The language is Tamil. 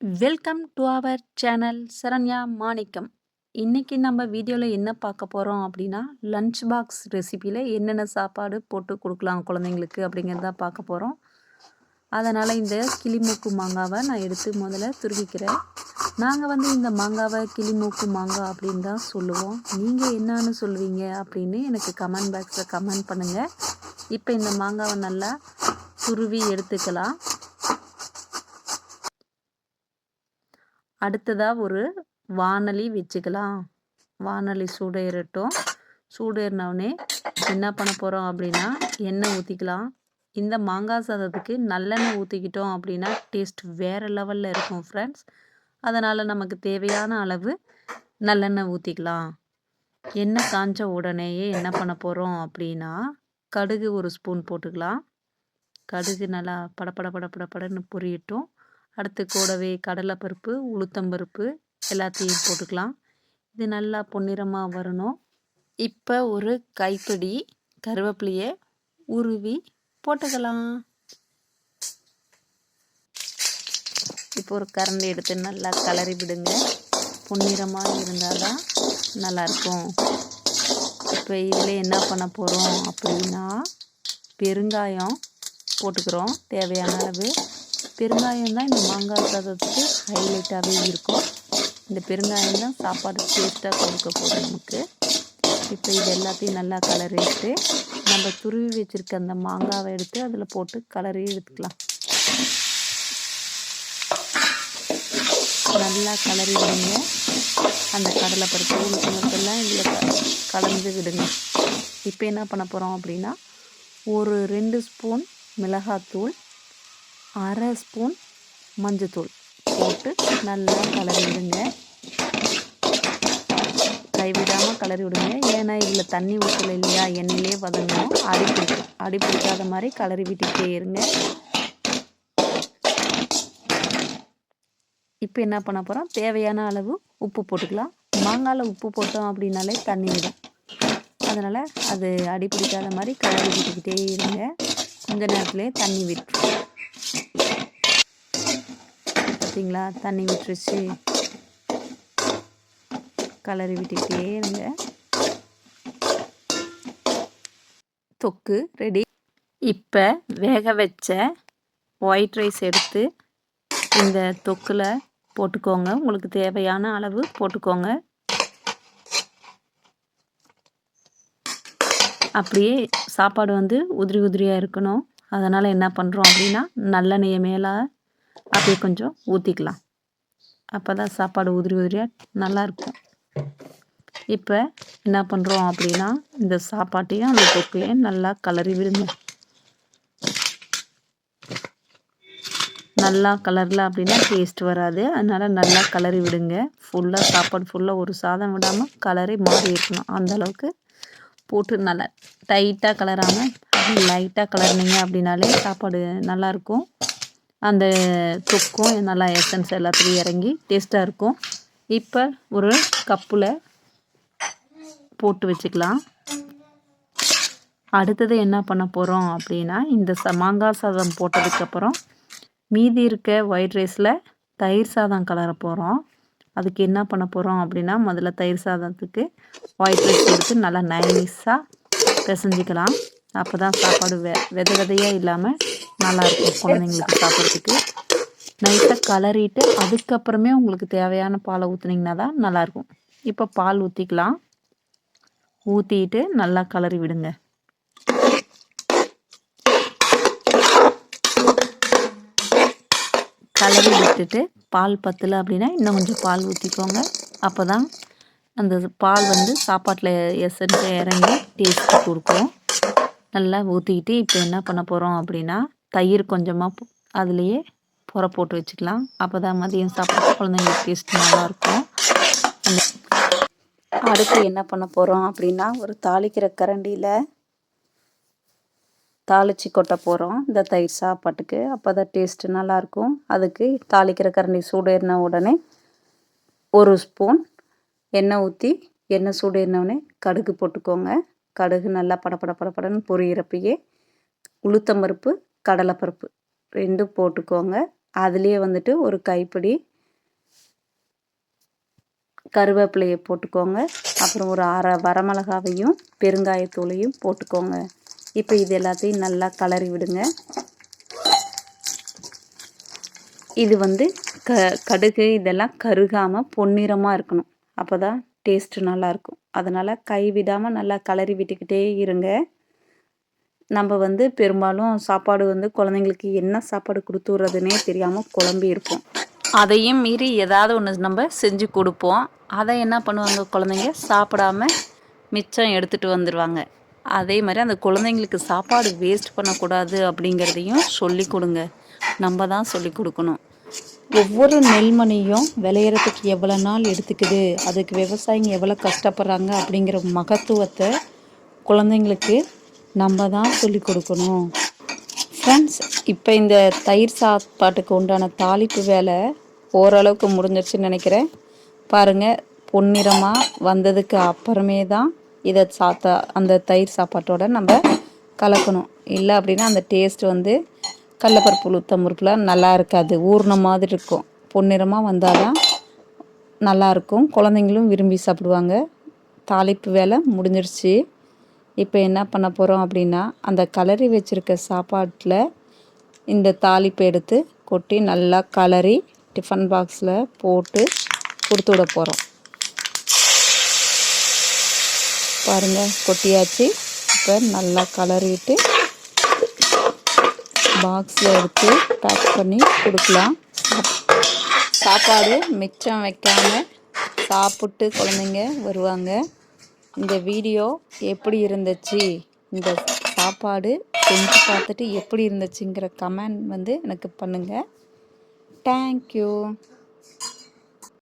Welcome to our channel Saranya Manickam இன்றைக்கி நம்ம வீடியோவில் என்ன பார்க்க போகிறோம் அப்படின்னா லன்ச் பாக்ஸ் ரெசிப்பியில் என்னென்ன சாப்பாடு போட்டு கொடுக்கலாம் குழந்தைங்களுக்கு அப்படிங்கிறத பார்க்க போகிறோம் அதனால் இந்த கிளிமூக்கு மாங்காவை நான் எடுத்து முதல்ல துருவிக்கிறேன். நாங்கள் வந்து இந்த மாங்காவை கிளிமூக்கு மாங்காய் அப்படின்னு தான் சொல்லுவோம். நீங்கள் என்னன்னு சொல்லுவீங்க அப்படின்னு எனக்கு கமெண்ட் பாக்ஸில் கமெண்ட் பண்ணுங்கள் இப்போ இந்த மாங்காவை நல்லா துருவி எடுத்துக்கலாம். அடுத்ததாக ஒரு வானலி வச்சுக்கலாம். வானலி சூடேறட்டும் சூடேறினவுடனே என்ன பண்ண போகிறோம் அப்படின்னா எண்ணெய் ஊற்றிக்கலாம் இந்த மாங்காய் சாதத்துக்கு நல்லெண்ணெய் ஊற்றிக்கிட்டோம் அப்படின்னா டேஸ்ட் வேறு லெவலில் இருக்கும் ஃப்ரெண்ட்ஸ் அதனால் நமக்கு தேவையான அளவு நல்லெண்ணெய் ஊற்றிக்கலாம் எண்ணெய் காஞ்ச உடனேயே என்ன பண்ண போகிறோம் அப்படின்னா கடுகு ஒரு ஸ்பூன் போட்டுக்கலாம். கடுகு நல்லா படப்பட படப்படன்னு பொரியட்டும். அடுத்து கூடவே கடலைப்பருப்பு உளுத்தம்பருப்பு எல்லாத்தையும் போட்டுக்கலாம். இது நல்லா பொன்னிறமாக வரணும். இப்போ ஒரு கைப்பிடி கருவேப்பிலையை உருவி போட்டுக்கலாம். இப்போ ஒரு கரண்டி எடுத்து நல்லா கலரி விடுங்க. பொன்னிறமாக இருந்தால் தான் நல்லாயிருக்கும். இப்போ இதில் என்ன பண்ண போகிறோம் அப்படின்னா பெருங்காயம் போட்டுக்கிறோம். தேவையான அளவு பெருங்காயம் தான் இந்த மாங்காய் சாதத்துக்கு ஹைலைட்டாகவே இருக்கும். இந்த பெருங்காயம் தான் சாப்பாடு டேஸ்ட்டாக கொடுக்க போதும் நமக்கு. இப்போ இது எல்லாத்தையும் நல்லா கலரிட்டு நம்ம துருவி வச்சுருக்க அந்த மாங்காவை எடுத்து அதில் போட்டு கலரி எடுத்துக்கலாம். நல்லா கலரி விடுங்க அந்த கடலை பருப்பு உளுத்தம்பருப்பெல்லாம் இதில் கலந்து விடுங்க. இப்போ என்ன பண்ண போகிறோம் அப்படின்னா ஒரு ரெண்டு ஸ்பூன் மிளகாத்தூள் அரை ஸ்பூன் மஞ்சத்தூள் போட்டு நல்லா கலரி விடுங்க. கைவிடாமல் கலரி விடுங்க. ஏன்னா இதில் தண்ணி ஊற்றல இல்லையா? எண்ணெயிலே வதங்கணும். அடி பிடிக்கும். அடி பிடிக்காத மாதிரி கலரி விட்டுக்கிட்டே இருங்க. இப்போ என்ன பண்ண போகிறோம் தேவையான அளவு உப்பு போட்டுக்கலாம். மாங்காயில் உப்பு போட்டோம் அப்படின்னாலே தண்ணி விடும். அதனால் அது அடி பிடிக்காத மாதிரி கலரி விட்டுக்கிட்டே இருங்க. கொஞ்ச நேரத்துலேயே தண்ணி விட்டுரும். பார்த்தீங்களா தண்ணி விட்டுருச்சு. கலரி விட்டுக்கிட்டே இருங்க. தொக்கு ரெடி. இப்போ வேக வச்ச ஒயிட் ரைஸ் எடுத்து இந்த தொக்கில் போட்டுக்கோங்க. உங்களுக்கு தேவையான அளவு போட்டுக்கோங்க. அப்படியே சாப்பாடு வந்து உதிரி உதிரியாக இருக்கணும். அதனால் என்ன பண்ணுறோம் அப்படின்னா நல்லெண்ணெயை மேலே அப்படியே கொஞ்சம் ஊற்றிக்கலாம் அப்போ தான் சாப்பாடு உதிரி உதிரியாக நல்லாயிருக்கும் இப்போ என்ன பண்ணுறோம் அப்படின்னா இந்த சாப்பாட்டையும் அந்த தொக்கையும் நல்லா கலரி விடுங்க. நல்லா கலரில் அப்படின்னா டேஸ்ட் வராது. அதனால் நல்லா கலரி விடுங்க. ஃபுல்லாக சாப்பாடு ஃபுல்லாக ஒரு சாதம் விடாமல் கலரே மாறி இருக்கணும். அந்தளவுக்கு போட்டு நல்லா டைட்டாக கலராமல் லைட்டாக கலர்னிங்க அப்படின்னாலே சாப்பாடு நல்லாயிருக்கும் அந்த தொக்கும் நல்லா எசன்ஸ் எல்லாத்துலேயும் இறங்கி டேஸ்ட்டாக இருக்கும். இப்போ ஒரு கப்பில் போட்டு வச்சுக்கலாம். அடுத்தது என்ன பண்ண போகிறோம் அப்படின்னா இந்த ச மாங்காய் சாதம் போட்டதுக்கப்புறம் மீதி இருக்க ஒயிட் ரைஸில் தயிர் சாதம் கலர போகிறோம் அதுக்கு என்ன பண்ண போகிறோம் அப்படின்னா முதல்ல தயிர் சாதத்துக்கு ஒயிட் ரைஸ் எடுத்து நல்லா நைஸாக பிசைஞ்சிக்கலாம். அப்போ தான் சாப்பாடு வெ வித விதையாக இல்லாமல் நல்லாயிருக்கும் குழந்தைங்களுக்கு சாப்பிட்றதுக்கு. நைட்டாக கலரிட்டு அதுக்கப்புறமே உங்களுக்கு தேவையான பாலை ஊற்றுனீங்கன்னா தான் நல்லாயிருக்கும். இப்போ பால் ஊற்றிக்கலாம் ஊற்றிட்டு நல்லா கலரி விடுங்க. கலரி விட்டுட்டு பால் பத்தலை அப்படின்னா இன்னும் கொஞ்சம் பால் ஊற்றிக்கோங்க அப்போ தான் அந்த பால் வந்து சாப்பாட்டில் எசன்ட்டு இறங்கி டேஸ்ட்டு கொடுக்கும். நல்லா ஊற்றிக்கிட்டு இப்போ என்ன பண்ண போகிறோம் அப்படின்னா தயிர் கொஞ்சமாக அதுலேயே புற போட்டு வச்சுக்கலாம். அப்போ தான் மதியம் சாப்பிட்ற குழந்தைங்களுக்கு டேஸ்ட் நல்லாயிருக்கும் அடுத்து என்ன பண்ண போகிறோம் அப்படின்னா ஒரு தாளிக்கிற கரண்டியில் தாளித்து கொட்ட போகிறோம் இந்த தயிர் சாப்பாட்டுக்கு. அப்போ தான் டேஸ்ட்டு நல்லாயிருக்கும் அதுக்கு தாளிக்கிற கரண்டி சூடேறின உடனே ஒரு ஸ்பூன் எண்ணெய் ஊற்றி எண்ணெய் சூடேறினவுடனே கடுகு போட்டுக்கோங்க. கடுகு நல்லா படப்பட படப்படன்னு உளுத்தம் உளுத்தம்பருப்பு கடலைப்பருப்பு ரெண்டும் போட்டுக்கோங்க. அதுலேயே வந்துட்டு ஒரு கைப்பிடி கருவேப்பிலையை போட்டுக்கோங்க. அப்புறம் ஒரு அரை வரமிளகாவையும் பெருங்காயத்தூளையும் போட்டுக்கோங்க. இப்போ இது எல்லாத்தையும் நல்லா கலரி விடுங்க. இது வந்து க கடுகு இதெல்லாம் கருகாமல் பொன்னிறமாக இருக்கணும். அப்போ தான் டேஸ்ட்டு நல்லாயிருக்கும் அதனால் கை விடாமல் நல்லா கலரி விட்டுக்கிட்டே இருங்க. நம்ம வந்து பெரும்பாலும் சாப்பாடு வந்து குழந்தைங்களுக்கு என்ன சாப்பாடு கொடுத்து விட்றதுனே தெரியாமல் குழம்பி இருப்போம். அதையும் மீறி ஏதாவது ஒன்று நம்ம செஞ்சு கொடுப்போம். அதை என்ன பண்ணுவாங்க குழந்தைங்க? சாப்பிடாம மிச்சம் எடுத்துகிட்டு வந்துடுவாங்க அதே மாதிரி அந்த குழந்தைங்களுக்கு சாப்பாடு வேஸ்ட் பண்ணக்கூடாது அப்படிங்கிறதையும் சொல்லி கொடுங்க. நம்ம தான் சொல்லி கொடுக்கணும். ஒவ்வொரு நெல்மணியும் விளையிறதுக்கு எவ்வளோ நாள் எடுத்துக்குது? அதுக்கு விவசாயிங்க எவ்வளோ கஷ்டப்படுறாங்க அப்படிங்கிற மகத்துவத்தை குழந்தைங்களுக்கு நம்ம தான் சொல்லி கொடுக்கணும். ஃப்ரெண்ட்ஸ் இப்போ இந்த தயிர் சாப்பாட்டுக்கு உண்டான தாளிப்பு வேலை ஓரளவுக்கு முடிஞ்சிருச்சுன்னு நினைக்கிறேன். பாருங்கள் பொன்னிறமாக வந்ததுக்கு அப்புறமே தான் இதை சாத்தா அந்த தயிர் சாப்பாட்டோட நம்ம கலக்கணும். இல்லை அப்படின்னா அந்த டேஸ்ட் வந்து கடலப்பருப்பு உளுத்தம் பருப்புலாம் நல்லா இருக்காது. ஊறின மாதிரி இருக்கும். பொன்னிறமாக வந்தால் தான் நல்லாயிருக்கும் குழந்தைங்களும் விரும்பி சாப்பிடுவாங்க. தாளிப்பு வேலை முடிஞ்சிருச்சு. இப்போ என்ன பண்ண போகிறோம் அப்படின்னா அந்த கலரி வச்சுருக்க சாப்பாட்டில் இந்த தாளிப்பை எடுத்து கொட்டி நல்லா கலரி டிஃபன் பாக்ஸில் போட்டு கொடுத்து விட போகிறோம் பாருங்கள் கொட்டியாச்சு. இப்போ நல்லா கலரிட்டு பாக்ஸில் எடுத்து பேக் பண்ணி கொடுக்கலாம். சாப்பாடு மிச்சம் வைக்காமல் சாப்பிட்டு குழந்தைங்க வருவாங்க. இந்த வீடியோ எப்படி இருந்துச்சு? இந்த சாப்பாடு செஞ்சு பார்த்துட்டு எப்படி இருந்துச்சுங்கிற கமெண்ட் வந்து எனக்கு பண்ணுங்கள் தேங்க்யூ